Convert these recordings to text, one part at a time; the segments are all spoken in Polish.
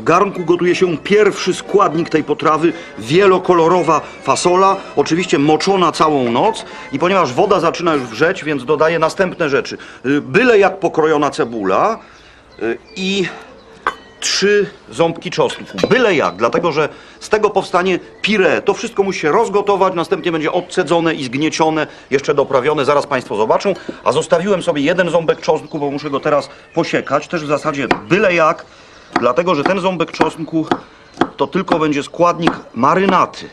W garnku gotuje się pierwszy składnik tej potrawy, wielokolorowa fasola, oczywiście moczona całą noc i ponieważ woda zaczyna już wrzeć, więc dodaję następne rzeczy. Y, Byle jak pokrojona cebula y, i trzy ząbki czosnku. Byle jak, dlatego że z tego powstanie pire. To wszystko musi się rozgotować, następnie będzie odcedzone i zgniecione, jeszcze doprawione, zaraz Państwo zobaczą. A zostawiłem sobie jeden ząbek czosnku, bo muszę go teraz posiekać, też w zasadzie byle jak, dlatego że ten ząbek czosnku to tylko będzie składnik marynaty.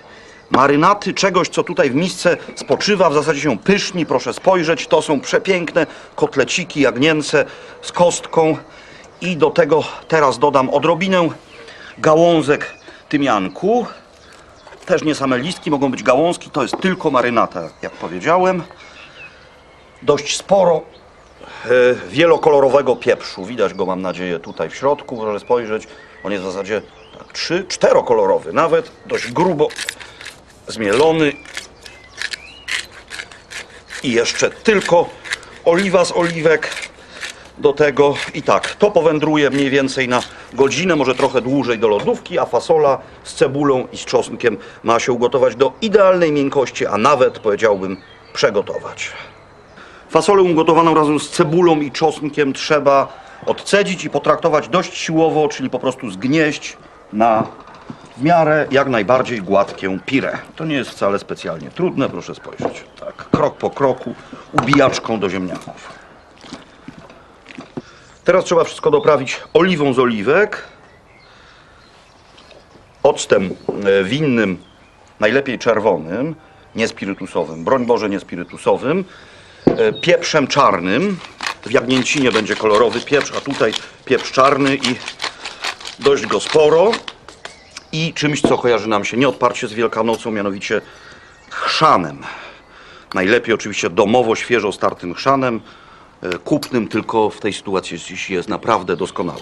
Marynaty czegoś, co tutaj w misce spoczywa, w zasadzie się pyszni, proszę spojrzeć. To są przepiękne kotleciki jagnięce z kostką. I do tego teraz dodam odrobinę gałązek tymianku. Też nie same listki, mogą być gałązki, to jest tylko marynata, jak powiedziałem. Dość sporo wielokolorowego pieprzu. Widać go, mam nadzieję, tutaj w środku. Proszę spojrzeć. On jest w zasadzie tak, trzy, czterokolorowy, nawet dość grubo zmielony. I jeszcze tylko oliwa z oliwek do tego. I tak, to powędruje mniej więcej na godzinę, może trochę dłużej do lodówki, a fasola z cebulą i z czosnkiem ma się ugotować do idealnej miękkości, a nawet powiedziałbym przegotować. Fasolę ugotowaną razem z cebulą i czosnkiem trzeba odcedzić i potraktować dość siłowo, czyli po prostu zgnieść na w miarę jak najbardziej gładkie pire. To nie jest wcale specjalnie trudne, proszę spojrzeć. Tak, krok po kroku, ubijaczką do ziemniaków. Teraz trzeba wszystko doprawić oliwą z oliwek, octem e, winnym, najlepiej czerwonym, nie spirytusowym, broń Boże nie spirytusowym, pieprzem czarnym, w jagnięcinie będzie kolorowy pieprz, a tutaj pieprz czarny i dość go sporo i czymś, co kojarzy nam się nieodparcie z Wielkanocą, mianowicie chrzanem. Najlepiej oczywiście domowo, świeżo startym chrzanem, e, kupnym tylko w tej sytuacji jest naprawdę doskonały.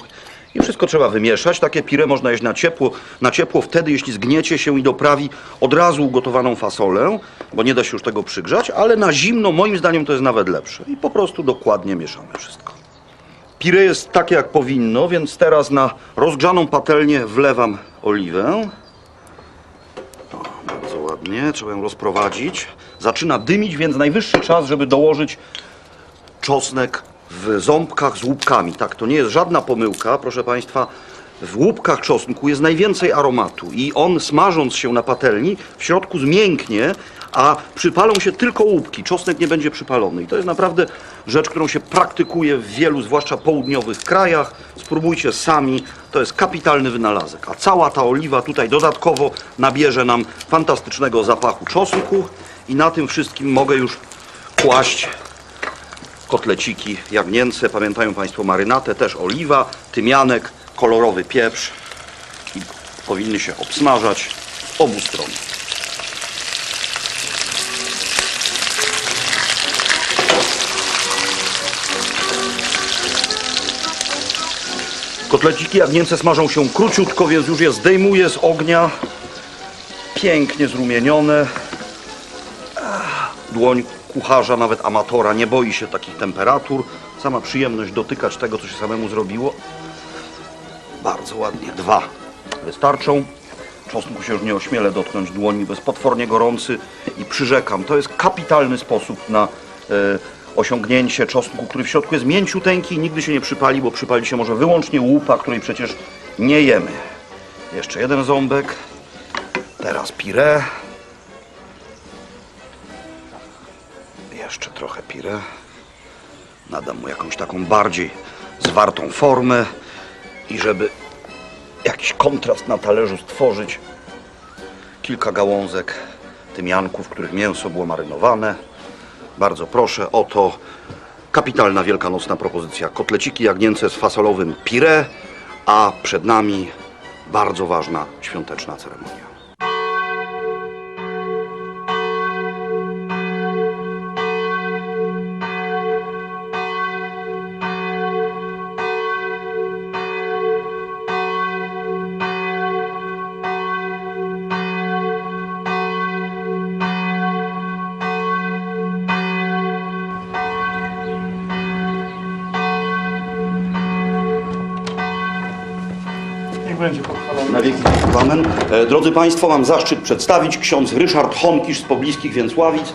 I wszystko trzeba wymieszać. Takie pire można jeść na ciepło, na ciepło wtedy, jeśli zgniecie się i doprawi od razu ugotowaną fasolę, bo nie da się już tego przygrzać, ale na zimno moim zdaniem to jest nawet lepsze. I po prostu dokładnie mieszamy wszystko. Pire jest takie jak powinno, więc teraz na rozgrzaną patelnię wlewam oliwę. O, bardzo ładnie, trzeba ją rozprowadzić. Zaczyna dymić, więc najwyższy czas, żeby dołożyć czosnek w ząbkach z łupkami. Tak, to nie jest żadna pomyłka, proszę Państwa. W łupkach czosnku jest najwięcej aromatu i on smażąc się na patelni w środku zmięknie, a przypalą się tylko łupki. Czosnek nie będzie przypalony i to jest naprawdę rzecz, którą się praktykuje w wielu, zwłaszcza południowych krajach. Spróbujcie sami, to jest kapitalny wynalazek. A cała ta oliwa tutaj dodatkowo nabierze nam fantastycznego zapachu czosnku i na tym wszystkim mogę już kłaść kotleciki jagnięce. Pamiętają Państwo marynatę, też oliwa, tymianek, kolorowy pieprz i powinny się obsmażać z obu stron. Kotleciki jagnięce smażą się króciutko, więc już je zdejmuję z ognia. Pięknie zrumienione. Dłoń kucharza, nawet amatora, nie boi się takich temperatur. Sama przyjemność dotykać tego, co się samemu zrobiło. Bardzo ładnie. Dwa wystarczą. Czosnku się już nie ośmielę dotknąć dłoni, bo jest potwornie gorący i przyrzekam. To jest kapitalny sposób na e, osiągnięcie czosnku, który w środku jest mięciuteńki i nigdy się nie przypali, bo przypali się może wyłącznie łupa, której przecież nie jemy. Jeszcze jeden ząbek. Teraz pire. Jeszcze trochę pire. Nadam mu jakąś taką bardziej zwartą formę i żeby jakiś kontrast na talerzu stworzyć, kilka gałązek tymianków, w których mięso było marynowane. Bardzo proszę, oto kapitalna wielkanocna propozycja. Kotleciki jagnięce z fasolowym pire, a przed nami bardzo ważna świąteczna ceremonia. Będzie pochwalony. Na wieki wieków. Amen. E, Drodzy Państwo, mam zaszczyt przedstawić ksiądz Ryszard Honkisz z pobliskich Więcławic.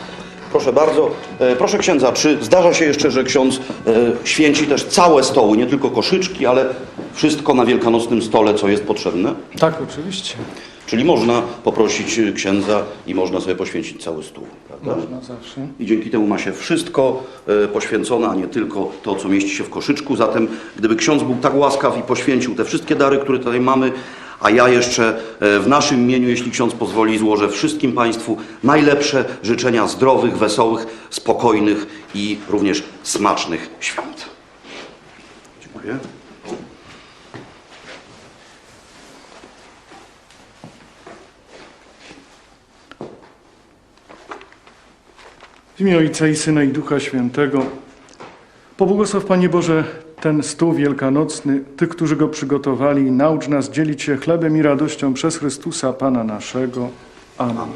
Proszę bardzo. E, Proszę księdza, czy zdarza się jeszcze, że ksiądz e, święci też całe stoły, nie tylko koszyczki, ale wszystko na wielkanocnym stole, co jest potrzebne? Tak, oczywiście. Czyli można poprosić księdza i można sobie poświęcić cały stół. Prawda? Można zawsze. I dzięki temu ma się wszystko e, poświęcone, a nie tylko to, co mieści się w koszyczku. Zatem, gdyby ksiądz był tak łaskaw i poświęcił te wszystkie dary, które tutaj mamy, a ja jeszcze e, w naszym imieniu, jeśli ksiądz pozwoli, złożę wszystkim Państwu najlepsze życzenia zdrowych, wesołych, spokojnych i również smacznych świąt. Dziękuję. W imię Ojca i Syna i Ducha Świętego. Pobłogosław Panie Boże ten stół wielkanocny, Tych, którzy go przygotowali naucz nas dzielić się chlebem i radością przez Chrystusa Pana naszego. Amen.